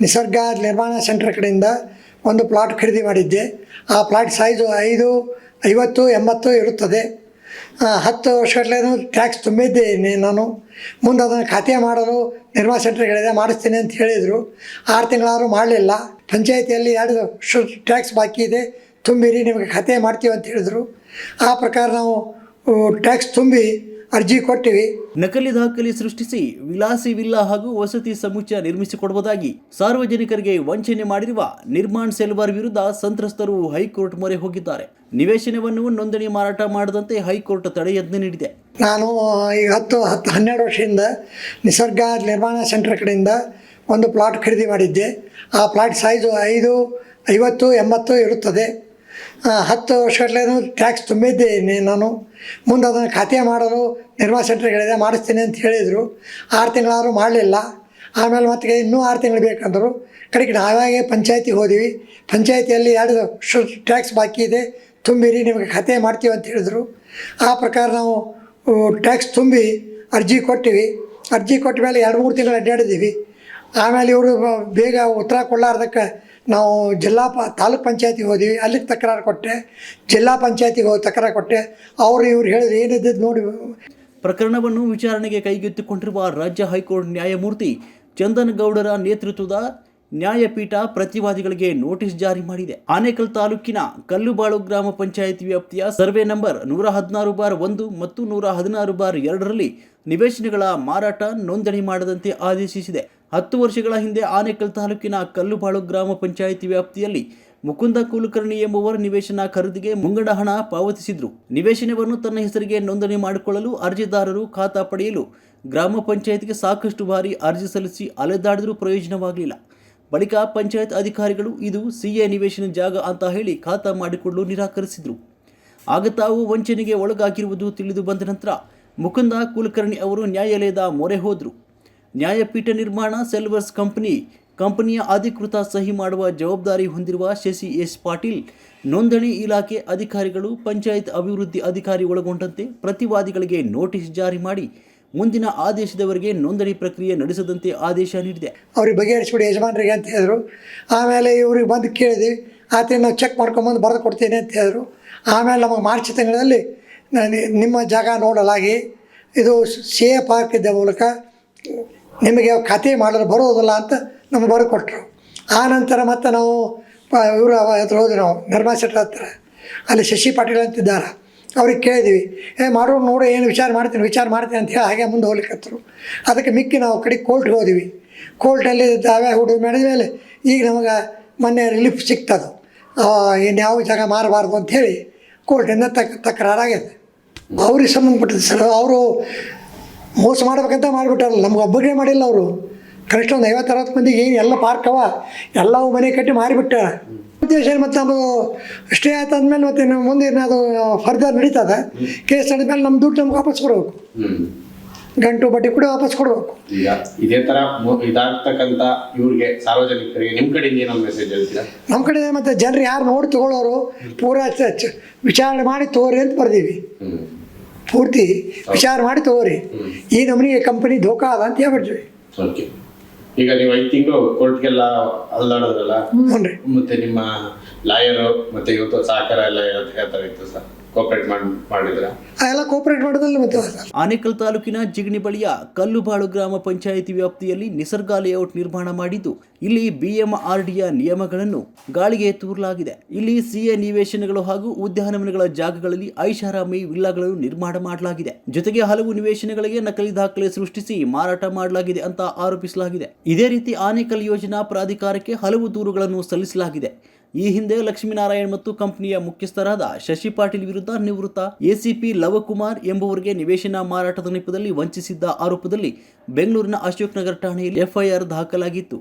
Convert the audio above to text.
ನಿಸರ್ಗ ನಿರ್ಮಾಣ ಸೆಂಟರ್ ಕಡೆಯಿಂದ ಒಂದು ಪ್ಲಾಟ್ ಖರೀದಿ ಮಾಡಿದ್ದೆ. ಆ ಪ್ಲಾಟ್ ಸೈಜು ಐದು, ಐವತ್ತು, ಎಂಬತ್ತು ಇರುತ್ತದೆ. ಹತ್ತು ವರ್ಷಗಟ್ಟಲೆ ಟ್ಯಾಕ್ಸ್ ತುಂಬಿದ್ದೇನೆ ನಾನು. ಮುಂದೆ ಅದನ್ನು ಖಾತೆ ಮಾಡಲು ನಿರ್ಮಾಣ ಸೆಂಟರ್ಗಳಿದೆ ಮಾಡಿಸ್ತೀನಿ ಅಂತ ಹೇಳಿದರು. ಆರು ತಿಂಗಳಾದರೂ ಮಾಡಲಿಲ್ಲ. ಪಂಚಾಯತಿಯಲ್ಲಿ ಎರಡು ಶು ಟ್ಯಾಕ್ಸ್ ಬಾಕಿ ಇದೆ. ತುಂಬಿರಿ, ನಿಮಗೆ ಖಾತೆ ಮಾಡ್ತೀವಿ ಅಂತ ಹೇಳಿದರು. ಆ ಪ್ರಕಾರ ನಾವು ಟ್ಯಾಕ್ಸ್ ತುಂಬಿ ಅರ್ಜಿ ಕೊಟ್ಟಿವಿ. ನಕಲಿ ದಾಖಲೆ ಸೃಷ್ಟಿಸಿ ವಿಲಾಸಿ ವಿಲ್ಲಾ ಹಾಗೂ ವಸತಿ ಸಮುಚ್ಚಯ ನಿರ್ಮಿಸಿಕೊಡುವುದಾಗಿ ಸಾರ್ವಜನಿಕರಿಗೆ ವಂಚನೆ ಮಾಡಿರುವ ನಿರ್ಮಾಣ್ ಸೆಲ್ವಾರ್ ವಿರುದ್ಧ ಸಂತ್ರಸ್ತರು ಹೈಕೋರ್ಟ್ ಮೊರೆ ಹೋಗಿದ್ದಾರೆ. ನಿವೇಶನವನ್ನು ನೋಂದಣಿ ಮಾರಾಟ ಮಾಡದಂತೆ ಹೈಕೋರ್ಟ್ ತಡೆಯಜ್ಞೆ ನೀಡಿದೆ. ನಾನು ಈಗ ಹತ್ತು ಹತ್ತು ಹನ್ನೆರಡು ವರ್ಷದಿಂದ ನಿಸರ್ಗ ನಿರ್ಮಾಣ ಸೆಂಟರ್ ಕಡೆಯಿಂದ ಒಂದು ಪ್ಲಾಟ್ ಖರೀದಿ ಮಾಡಿದ್ದೆ. ಆ ಪ್ಲಾಟ್ ಸೈಜು ಐದು ಐವತ್ತು ಎಂಬತ್ತು ಇರುತ್ತದೆ. ಹತ್ತು ವರ್ಷಗಟ್ಟಲೆ ಟ್ಯಾಕ್ಸ್ ತುಂಬಿದ್ದೇನೆ ನಾನು. ಮುಂದೆ ಅದನ್ನು ಖಾತೆ ಮಾಡಲು ನಿರ್ಮಾ ಸೆಂಟರ್ಗಳಿದೆ ಮಾಡಿಸ್ತೀನಿ ಅಂತ ಹೇಳಿದರು. ಆರು ತಿಂಗಳಾದರೂ ಮಾಡಲಿಲ್ಲ. ಆಮೇಲೆ ಮತ್ತೆ ಇನ್ನೂ ಆರು ತಿಂಗಳು ಬೇಕಂದರು. ಕಡೆಗೆ ನಾವಾಗೆ ಪಂಚಾಯತಿಗೆ ಹೋದಿವಿ. ಪಂಚಾಯತಿಯಲ್ಲಿ ಎರಡು ಶು ಟ್ಯಾಕ್ಸ್ ಬಾಕಿ ಇದೆ. ತುಂಬಿರಿ, ನಿಮಗೆ ಖಾತೆ ಮಾಡ್ತೀವಿ ಅಂತ ಹೇಳಿದರು. ಆ ಪ್ರಕಾರ ನಾವು ಟ್ಯಾಕ್ಸ್ ತುಂಬಿ ಅರ್ಜಿ ಕೊಟ್ಟಿವಿ. ಅರ್ಜಿ ಕೊಟ್ಟ ಮೇಲೆ ಎರಡು ಮೂರು ತಿಂಗಳು ಅಡ್ಡಾಡಿದ್ದೀವಿ. ಆಮೇಲೆ ಇವರು ಬೇಗ ಉತ್ತರ ಕೊಡಲಾರ್ದಕ್ಕೆ ನಾವು ಜಿಲ್ಲಾ ಪ, ತಾಲೂಕ್ ಪಂಚಾಯತಿಗೆ ಹೋದ್ವಿ. ಅಲ್ಲಿಗೆ ತಕರಾರು ಕೊಟ್ಟೆ. ಜಿಲ್ಲಾ ಪಂಚಾಯತಿಗೆ ಹೋಗಿ ತಕರಾರು ಕೊಟ್ಟೆ. ಅವರು ಇವ್ರು ಹೇಳಿದ್ರು ಏನಿದ್ದದ್ದು ನೋಡಿ. ಪ್ರಕರಣವನ್ನು ವಿಚಾರಣೆಗೆ ಕೈಗೆತ್ತಿಕೊಂಡಿರುವ ರಾಜ್ಯ ಹೈಕೋರ್ಟ್ ನ್ಯಾಯಮೂರ್ತಿ ಚಂದನ್ ಗೌಡರ ನೇತೃತ್ವದ ನ್ಯಾಯಪೀಠ ಪ್ರತಿವಾದಿಗಳಿಗೆ ನೋಟಿಸ್ ಜಾರಿ ಮಾಡಿದೆ. ಆನೇಕಲ್ ತಾಲೂಕಿನ ಕಲ್ಲುಬಾಳು ಗ್ರಾಮ ಪಂಚಾಯತ್ ವ್ಯಾಪ್ತಿಯ ಸರ್ವೆ ನಂಬರ್ ನೂರ ಹದಿನಾರು ಬಾರ್ ಒಂದು ಮತ್ತು ನೂರ ಹದಿನಾರು ಬಾರ್ ಎರಡರಲ್ಲಿ ನಿವೇಶನಗಳ ಮಾರಾಟ, ನೋಂದಣಿ ಮಾಡದಂತೆ ಆದೇಶಿಸಿದೆ. ಹತ್ತು ವರ್ಷಗಳ ಹಿಂದೆ ಆನೇಕಲ್ ತಾಲೂಕಿನ ಕಲ್ಲುಬಾಳು ಗ್ರಾಮ ಪಂಚಾಯಿತಿ ವ್ಯಾಪ್ತಿಯಲ್ಲಿ ಮುಕುಂದ ಕುಲಕರ್ಣಿ ಎಂಬುವರ ನಿವೇಶನ ಖರೀದಿಗೆ ಮುಂಗಡ ಹಣ ಪಾವತಿಸಿದ್ರು. ನಿವೇಶನವನ್ನು ತನ್ನ ಹೆಸರಿಗೆ ನೋಂದಣಿ ಮಾಡಿಕೊಳ್ಳಲು ಅರ್ಜಿದಾರರು ಖಾತಾ ಪಡೆಯಲು ಗ್ರಾಮ ಪಂಚಾಯತ್ಗೆ ಸಾಕಷ್ಟು ಬಾರಿ ಅರ್ಜಿ ಸಲ್ಲಿಸಿ ಅಲೆದಾಡಿದರೂ ಪ್ರಯೋಜನವಾಗಲಿಲ್ಲ. ಬಳಿಕ ಪಂಚಾಯತ್ ಅಧಿಕಾರಿಗಳು ಇದು ಸಿಎ ನಿವೇಶನ ಜಾಗ ಅಂತ ಹೇಳಿ ಖಾತಾ ಮಾಡಿಕೊಳ್ಳಲು ನಿರಾಕರಿಸಿದ್ರು. ಆಗ ತಾವು ವಂಚನೆಗೆ ಒಳಗಾಗಿರುವುದು ತಿಳಿದು ಬಂದ ನಂತರ ಮುಕುಂದ ಕುಲಕರ್ಣಿ ಅವರು ನ್ಯಾಯಾಲಯದ ಮೊರೆ ಹೋದರು. ನ್ಯಾಯಪೀಠ ನಿರ್ಮಾಣ ಸೆಲ್ವರ್ಸ್ ಕಂಪನಿ, ಕಂಪನಿಯ ಅಧಿಕೃತ ಸಹಿ ಮಾಡುವ ಜವಾಬ್ದಾರಿ ಹೊಂದಿರುವ ಶಶಿ ಎಸ್ ಪಾಟೀಲ್, ನೋಂದಣಿ ಇಲಾಖೆ ಅಧಿಕಾರಿಗಳು, ಪಂಚಾಯತ್ ಅಭಿವೃದ್ಧಿ ಅಧಿಕಾರಿ ಒಳಗೊಂಡಂತೆ ಪ್ರತಿವಾದಿಗಳಿಗೆ ನೋಟಿಸ್ ಜಾರಿ ಮಾಡಿ ಮುಂದಿನ ಆದೇಶದವರೆಗೆ ನೋಂದಣಿ ಪ್ರಕ್ರಿಯೆ ನಡೆಸದಂತೆ ಆದೇಶ ನೀಡಿದೆ. ಅವ್ರಿಗೆ ಬಗೆಹರಿಸ್ಬಿಡಿ ಯಜಮಾನರಿಗೆ ಅಂತ ಹೇಳಿದ್ರು. ಆಮೇಲೆ ಇವ್ರಿಗೆ ಬಂದು ಕೇಳಿದೆ ಆತನ ನಾವು ಚೆಕ್ ಮಾಡ್ಕೊಂಬಂದು ಬರೆದು ಕೊಡ್ತೀನಿ ಅಂತ ಹೇಳಿದ್ರು. ಆಮೇಲೆ ನಮಗೆ ಮಾರ್ಚ್ ತಿಂಗಳಲ್ಲಿ ನಿಮ್ಮ ಜಾಗ ನೋಡಲಾಗಿ ಇದು ಸಿ ಎ ಪಾರ್ಕ್ ಮೂಲಕ ನಿಮಗೆ ಖಾತೆ ಮಾಡಲು ಬರೋದಿಲ್ಲ ಅಂತ ನಮ್ಗೆ ಕೊಟ್ಟರು ಆ ನಂತರ ಮತ್ತೆ ನಾವು ಇವರು ಹತ್ರ ಹೋದ್ವಿ ನಾವು ನಿರ್ಮಾ ಶೆಟ್ಟರ್ ಹತ್ರ. ಅಲ್ಲಿ ಶಶಿ ಪಾಟೀಲ್ ಅಂತಿದ್ದಾರೆ. ಅವ್ರಿಗೆ ಕೇಳಿದ್ವಿ, ಏ ಮಾಡೋರು ನೋಡು, ಏನು ವಿಚಾರ ಮಾಡ್ತೀನಿ ವಿಚಾರ ಮಾಡ್ತೀನಿ ಅಂತ ಹೇಳಿ ಹಾಗೆ ಮುಂದೆ ಹೋಗ್ಲಿಕ್ಕತ್ತರು ಅದಕ್ಕೆ ಮಿಕ್ಕಿ ನಾವು ಕಡೆ ಕೋರ್ಟ್ಗೆ ಹೋದ್ವಿ. ಕೋರ್ಟಲ್ಲಿ ದಾವೆ ಹುಡುಗ ಮಾಡಿದ ಮೇಲೆ ಈಗ ನಮಗೆ ಮೊನ್ನೆ ರಿಲೀಫ್ ಸಿಗ್ತದೆ. ಇನ್ಯಾವ ಜಾಗ ಮಾರಬಾರ್ದು ಅಂಥೇಳಿ ಕೋರ್ಟಿಂದ ತಕ್ ತಕರಾರಾಗಿದೆ. ಅವ್ರಿಗೆ ಸಂಬಂಧಪಟ್ಟಿದ್ದು ಸರ್, ಅವರು ಮೋಸ ಮಾಡ್ಬೇಕಂತ ಮಾಡಿಬಿಟ್ಟಾರಲ್ಲ. ನಮ್ಗೆ ಒಬ್ಬರಿಗೆ ಮಾಡಿಲ್ಲ ಅವರು. ಕನಿಷ್ಠ ಒಂದು ಐವತ್ತು ಅರವತ್ತು ಮಂದಿಗೆ ಏನು ಎಲ್ಲ ಪಾರ್ಕ್ ಅವ. ಎಲ್ಲವೂ ಮನೆ ಕಟ್ಟಿ ಮಾರಿಬಿಟ್ಟ. ಉದ್ದೇಶ ಮತ್ತು ನಮ್ಮದು ಸ್ಟೇ ಆಯ್ತು ಅಂದಮೇಲೆ ಮತ್ತೆ ನಮ್ಮ ಮುಂದೆ ಅದು ಫರ್ದರ್ ನಡೀತದೆ? ಕೇಸ್ ನಡೆದ್ಮೇಲೆ ನಮ್ಮ ದುಡ್ಡು ನಮ್ಗೆ ವಾಪಸ್ ಕೊಡಬೇಕು. ಗಂಟು ಬಡ್ಡಿ ಕೂಡ ವಾಪಸ್ ಕೊಡಬೇಕು. ಇದೇ ತರ ಇದಾಗ್ತಕ್ಕಂತ ಇವ್ರಿಗೆ ಸಾರ್ವಜನಿಕರಿಗೆ ನಿಮ್ಮ ಕಡೆಯಿಂದ ಏನೋ ಮೆಸೇಜ್ ಹೇಳ್ತೀರಾ? ನಮ್ಮ ಕಡೆ ಮತ್ತು ಜನರು ಯಾರು ನೋಡಿ ತಗೊಳ್ಳೋರು ಪೂರಾ ವಿಚಾರಣೆ ಮಾಡಿ ತೋರಿ ಅಂತ ಬರ್ದೀವಿ. ಪೂರ್ತಿ ವಿಚಾರ ಮಾಡಿ ತಗೋರಿ. ಈ ನಮನಿಗೆ ಕಂಪನಿ ಧೋಕಾ ಅದ ಅಂತ ಹೇಳ್ಬಿಡ್ತೀವಿ ಈಗ ನೀವು ಐದು ತಿಂಗಳು ಕೋರ್ಟ್ಗೆಲ್ಲ ಅಲ್ಲಾಡೋದ್ರಲ್ಲ ಮತ್ತೆ ನಿಮ್ಮ ಲಾಯರು ಮತ್ತೆ ಇವತ್ತು ಸಹಕಾರ ಎಲ್ಲ ಹೇಳ್ತಾರೆ ಇತ್ತು ಸರ್? ಕೋಪರೇಟ್ ಮಾಡಿ ಮಾಡಿದ್ರ? ಎಲ್ಲ ಕೋಪರೇಟ್ ಮಾಡೋದಲ್ಲ ಮತ್ತೆ ಆನೇಕಲ್ ತಾಲೂಕಿನ ಜಿಗಣಿ ಬಳಿಯ ಕಲ್ಲುಬಾಳು ಗ್ರಾಮ ಪಂಚಾಯಿತಿ ವ್ಯಾಪ್ತಿಯಲ್ಲಿ ನಿಸರ್ಗ ಲೇಔಟ್ ನಿರ್ಮಾಣ ಮಾಡಿದ್ದು. ಇಲ್ಲಿ ಬಿಎಂಆರ್ಡಿಯ ನಿಯಮಗಳನ್ನು ಗಾಳಿಗೆ ತೂರಲಾಗಿದೆ. ಇಲ್ಲಿ ಸಿಎ ನಿವೇಶನಗಳು ಹಾಗೂ ಉದ್ಯಾನವನಗಳ ಜಾಗಗಳಲ್ಲಿ ಐಷಾರಾಮಿ ವಿಲ್ಲಾಗಳನ್ನು ನಿರ್ಮಾಣ ಮಾಡಲಾಗಿದೆ. ಜೊತೆಗೆ ಹಲವು ನಿವೇಶನಗಳಿಗೆ ನಕಲಿ ದಾಖಲೆ ಸೃಷ್ಟಿಸಿ ಮಾರಾಟ ಮಾಡಲಾಗಿದೆ ಅಂತ ಆರೋಪಿಸಲಾಗಿದೆ. ಇದೇ ರೀತಿ ಆನೇಕಲ್ ಯೋಜನಾ ಪ್ರಾಧಿಕಾರಕ್ಕೆ ಹಲವು ದೂರುಗಳನ್ನು ಸಲ್ಲಿಸಲಾಗಿದೆ. ಈ ಹಿಂದೆ ಲಕ್ಷ್ಮೀನಾರಾಯಣ್ ಮತ್ತು ಕಂಪನಿಯ ಮುಖ್ಯಸ್ಥರಾದ ಶಶಿ ಪಾಟೀಲ್ ವಿರುದ್ಧ ನಿವೃತ್ತ ಎಸಿಪಿ ಲವಕುಮಾರ್ ಎಂಬುವರಿಗೆ ನಿವೇಶನ ಮಾರಾಟದ ನೆಪದಲ್ಲಿ ವಂಚಿಸಿದ್ದ ಆರೋಪದಲ್ಲಿ ಬೆಂಗಳೂರಿನ ಅಶೋಕ್ ನಗರ ಠಾಣೆಯಲ್ಲಿ ಎಫ್ಐಆರ್ ದಾಖಲಾಗಿತ್ತು.